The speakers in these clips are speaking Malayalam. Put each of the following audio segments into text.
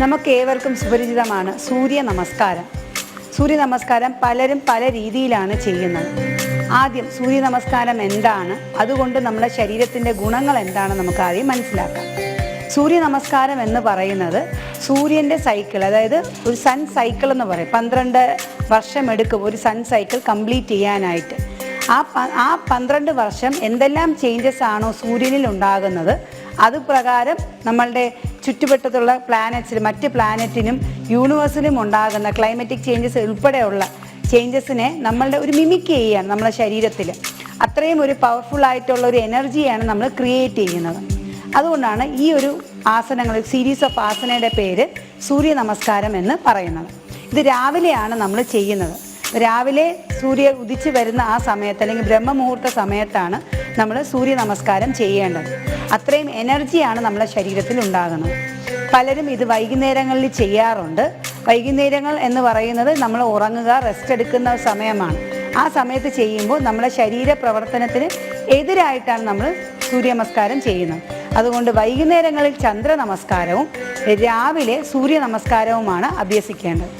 നമുക്ക് ഏവർക്കും സുപരിചിതമാണ് സൂര്യ നമസ്കാരം. സൂര്യ നമസ്കാരം പലരും പല രീതിയിലാണ് ചെയ്യുന്നത്. ആദ്യം സൂര്യ നമസ്കാരം എന്താണ്? അതുകൊണ്ട് നമ്മുടെ ശരീരത്തിന്റെ ഗുണങ്ങൾ എന്താണ് നമുക്ക് ആദ്യം മനസ്സിലാക്കാം. സൂര്യ നമസ്കാരം എന്ന് പറയുന്നത് സൂര്യന്റെ സൈക്കിൾ അതായത് ഒരു സൺ സൈക്കിൾ എന്ന് പറയും. പന്ത്രണ്ട് വർഷമെടുക്കും ഒരു സൺ സൈക്കിൾ കംപ്ലീറ്റ് ചെയ്യാനായിട്ട്. ആ ആ പന്ത്രണ്ട് വർഷം എന്തെല്ലാം ചേഞ്ചസ് ആണോ സൂര്യനിൽ ഉണ്ടാകുന്നത്? അത് പ്രകാരം നമ്മളുടെ ചുറ്റുവട്ടത്തുള്ള പ്ലാനറ്റ്സിൽ മറ്റ് പ്ലാനറ്റിനും യൂണിവേഴ്സിലും ഉണ്ടാകുന്ന ക്ലൈമറ്റിക് ചേഞ്ചസ് ഉൾപ്പെടെയുള്ള ചേഞ്ചസിനെ നമ്മളുടെ ഒരു മിമിക് ചെയ്യുകയാണ് നമ്മളെ ശരീരത്തിൽ അത്രയും ഒരു പവർഫുൾ ആയിട്ടുള്ള ഒരു എനർജിയാണ് നമ്മൾ ക്രിയേറ്റ് ചെയ്യുന്നത്. അതുകൊണ്ടാണ് ഈ ഒരു ആസനങ്ങൾ സീരീസ് ഓഫ് ആസനയുടെ പേര് സൂര്യ നമസ്കാരം എന്ന് പറയുന്നത്. ഇത് രാവിലെയാണ് നമ്മൾ ചെയ്യുന്നത്. രാവിലെ സൂര്യ ഉദിച്ച് വരുന്ന ആ സമയത്ത് അല്ലെങ്കിൽ ബ്രഹ്മമുഹൂർത്ത സമയത്താണ് നമ്മൾ സൂര്യ നമസ്കാരം ചെയ്യേണ്ടത്. അത്രയും എനർജിയാണ് നമ്മുടെ ശരീരത്തിൽ ഉണ്ടാകുന്നത്. പലരും ഇത് വൈകുന്നേരങ്ങളിൽ ചെയ്യാറുണ്ട്. വൈകുന്നേരങ്ങൾ എന്ന് പറയുന്നത് നമ്മൾ ഉറങ്ങുക റെസ്റ്റ് എടുക്കുന്ന സമയമാണ്. ആ സമയത്ത് ചെയ്യുമ്പോൾ നമ്മുടെ ശരീര പ്രവർത്തനത്തിന് എതിരായിട്ടാണ് നമ്മൾ സൂര്യ നമസ്കാരം ചെയ്യുന്നത്. അതുകൊണ്ട് വൈകുന്നേരങ്ങളിൽ ചന്ദ്ര നമസ്കാരവും രാവിലെ സൂര്യ നമസ്കാരവുമാണ് അഭ്യസിക്കേണ്ടത്.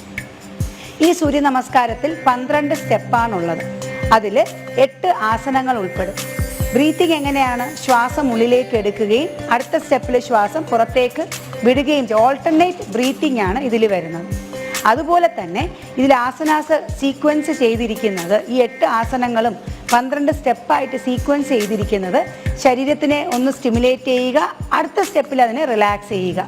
ഈ സൂര്യ നമസ്കാരത്തിൽ പന്ത്രണ്ട് സ്റ്റെപ്പാണുള്ളത് അതിൽ എട്ട് ആസനങ്ങൾ ഉൾപ്പെടും. ബ്രീത്തിങ് എങ്ങനെയാണ് ശ്വാസം ഉള്ളിലേക്ക് എടുക്കുകയും അടുത്ത സ്റ്റെപ്പിൽ ശ്വാസം പുറത്തേക്ക് വിടുകയും ചെയ്യും. ഓൾട്ടർനേറ്റ് ബ്രീത്തിങ് ആണ് ഇതിൽ വരുന്നത്. അതുപോലെ തന്നെ ഇതിൽ ആസനാസ സീക്വൻസ് ചെയ്തിരിക്കുന്നത് ഈ എട്ട് ആസനങ്ങളും പന്ത്രണ്ട് സ്റ്റെപ്പായിട്ട് സീക്വൻസ് ചെയ്തിരിക്കുന്നത് ശരീരത്തിനെ ഒന്ന് സ്റ്റിമുലേറ്റ് ചെയ്യുക അടുത്ത സ്റ്റെപ്പിൽ അതിനെ റിലാക്സ് ചെയ്യുക.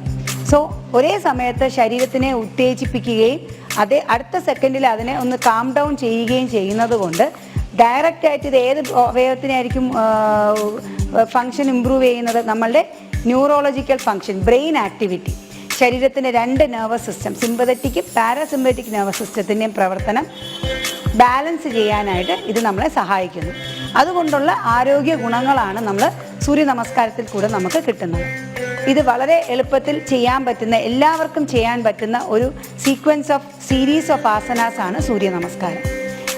സോ ഒരേ സമയത്ത് ശരീരത്തിനെ ഉത്തേജിപ്പിക്കുകയും അതേ അടുത്ത സെക്കൻഡിൽ അതിനെ ഒന്ന് കാം ഡൗൺ ചെയ്യുകയും ചെയ്യുന്നത് കൊണ്ട് ഡയറക്റ്റ് ആയിട്ട് ഇത് ഏത് അവയവത്തിനായിരിക്കും ഫങ്ഷൻ ഇമ്പ്രൂവ് ചെയ്യുന്നത്? നമ്മളുടെ ന്യൂറോളജിക്കൽ ഫങ്ഷൻ ബ്രെയിൻ ആക്ടിവിറ്റി ശരീരത്തിന്റെ രണ്ട് നെർവസ് സിസ്റ്റം സിമ്പതറ്റിക്കും പാരാസിമ്പതറ്റിക് നെർവസ് സിസ്റ്റത്തിന്റെയും പ്രവർത്തനം ബാലൻസ് ചെയ്യാനായിട്ട് ഇത് നമ്മളെ സഹായിക്കുന്നു. അതുകൊണ്ടുള്ള ആരോഗ്യ ഗുണങ്ങളാണ് നമ്മൾ സൂര്യ നമസ്കാരത്തിൽ കൂടെ നമുക്ക് കിട്ടുന്നത്. ഇത് വളരെ എളുപ്പത്തിൽ ചെയ്യാൻ പറ്റുന്ന എല്ലാവർക്കും ചെയ്യാൻ പറ്റുന്ന ഒരു sequence of series of asanas ആണ് സൂര്യ നമസ്കാരം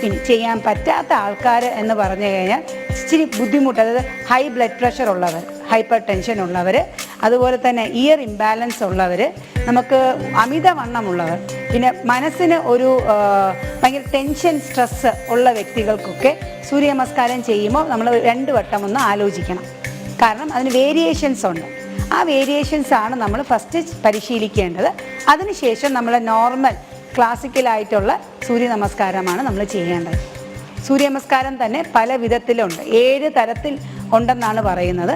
ഇനി ചെയ്യാൻ പറ്റാത്ത ആൾക്കാർ എന്ന് പറഞ്ഞു കഴിഞ്ഞാൽ ഇച്ചിരി ബുദ്ധിമുട്ട്. അതായത് ഹൈ ബ്ലഡ് പ്രഷർ ഉള്ളവർ ഹൈപ്പർ ടെൻഷൻ ഉള്ളവർ അതുപോലെ തന്നെ ഇയർ ഇംബാലൻസ് ഉള്ളവർ നമുക്ക് അമിതവണ്ണമുള്ളവർ പിന്നെ മനസ്സിന് ഒരു ഭയങ്കര ടെൻഷൻ സ്ട്രെസ് ഉള്ള വ്യക്തികൾക്കൊക്കെ സൂര്യനമസ്കാരം ചെയ്യുമ്പോൾ നമ്മൾ രണ്ട് വട്ടം ഒന്ന് ആലോചിക്കണം. കാരണം അതിന് വേരിയേഷൻസ് ഉണ്ട്. ആ വേരിയേഷൻസ് ആണ് നമ്മൾ ഫസ്റ്റ് പരിശീലിക്കേണ്ടത്. അതിനുശേഷം നമ്മൾ നോർമൽ ക്ലാസിക്കലായിട്ടുള്ള സൂര്യ നമസ്കാരമാണ് നമ്മൾ ചെയ്യേണ്ടത്. സൂര്യ നമസ്കാരം തന്നെ പല വിധത്തിലുണ്ട്. ഏഴ് തരത്തിൽ ഉണ്ടെന്നാണ് പറയുന്നത്.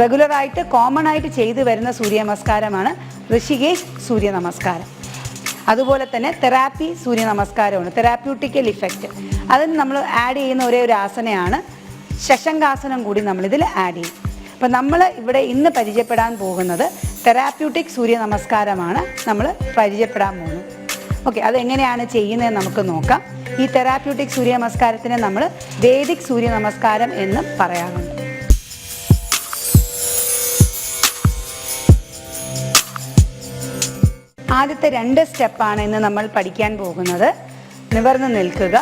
റെഗുലറായിട്ട് കോമൺ ആയിട്ട് ചെയ്തു വരുന്ന സൂര്യ നമസ്കാരമാണ് ഋഷികേശ് സൂര്യ നമസ്കാരം. അതുപോലെ തന്നെ തെറാപ്പി സൂര്യ നമസ്കാരമാണ്. തെറാപ്യൂട്ടിക്കൽ ഇഫക്റ്റ് അതിന് നമ്മൾ ആഡ് ചെയ്യുന്ന ഒരേ ഒരു ആസനയാണ് ശശങ്കാസനം കൂടി നമ്മളിതിൽ ആഡ് ചെയ്യും. അപ്പം നമ്മൾ ഇവിടെ ഇന്ന് പരിചയപ്പെടാൻ പോകുന്നത് തെറാപ്യൂട്ടിക് സൂര്യ നമസ്കാരമാണ് നമ്മൾ പരിചയപ്പെടാൻ പോകുന്നത്. ഓക്കെ അതെങ്ങനെയാണ് ചെയ്യുന്നത് നമുക്ക് നോക്കാം. ഈ തെറാപ്യൂട്ടിക് സൂര്യ നമസ്കാരത്തിനെ നമ്മൾ വേദിക് സൂര്യ നമസ്കാരം എന്ന് പറയാറുണ്ട്. ആദ്യത്തെ രണ്ട് സ്റ്റെപ്പാണ് ഇന്ന് നമ്മൾ പഠിക്കാൻ പോകുന്നത്. നിവർന്ന് നിൽക്കുക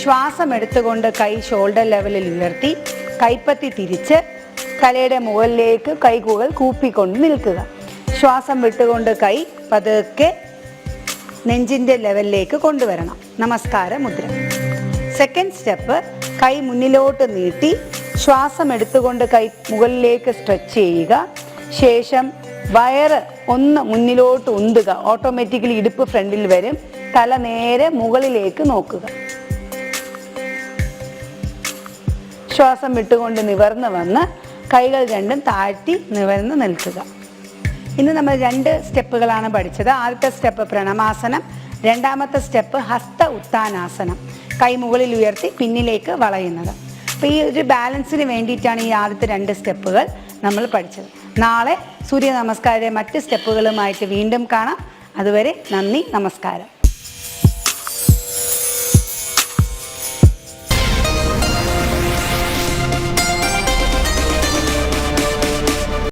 ശ്വാസം എടുത്തുകൊണ്ട് കൈ ഷോൾഡർ ലെവലിൽ ഉയർത്തി കൈപ്പത്തി തിരിച്ച് തലയുടെ മുകളിലേക്ക് കൈകുകൾ കൂപ്പിക്കൊണ്ട് നിൽക്കുക. ശ്വാസം വിട്ടുകൊണ്ട് കൈ പതുക്കെ നെഞ്ചിന്റെ ലെവലിലേക്ക് കൊണ്ടുവരണം. നമസ്കാര മുദ്ര. സെക്കൻഡ് സ്റ്റെപ്പ് കൈ മുന്നിലോട്ട് നീട്ടി ശ്വാസം എടുത്തുകൊണ്ട് കൈ മുകളിലേക്ക് സ്ട്രെച്ച് ചെയ്യുക. ശേഷം വയറ് ഒന്ന് മുന്നിലോട്ട് ഉന്തുക. ഓട്ടോമാറ്റിക്കലി ഇടുപ്പ് ഫ്രണ്ടിൽ വരും. തല നേരെ മുകളിലേക്ക് നോക്കുക. ശ്വാസം വിട്ടുകൊണ്ട് നിവർന്ന് വന്ന് കൈകൾ രണ്ടും താഴ്ത്തി നിവർന്ന് നിൽക്കുക. ഇന്ന് നമ്മൾ രണ്ട് സ്റ്റെപ്പുകളാണ് പഠിച്ചത്. ആദ്യത്തെ സ്റ്റെപ്പ് പ്രണമാസനം രണ്ടാമത്തെ സ്റ്റെപ്പ് ഹസ്ത ഉത്താനാസനം കൈ മുകളിൽ ഉയർത്തി പിന്നിലേക്ക് വളയുന്നത്. അപ്പോൾ ഈ ഒരു ബാലൻസിന് വേണ്ടിയിട്ടാണ് ഈ ആദ്യത്തെ രണ്ട് സ്റ്റെപ്പുകൾ നമ്മൾ പഠിച്ചത്. നാളെ സൂര്യ നമസ്കാരത്തെ മറ്റ് സ്റ്റെപ്പുകളുമായിട്ട് വീണ്ടും കാണാം. അതുവരെ നന്ദി നമസ്കാരം.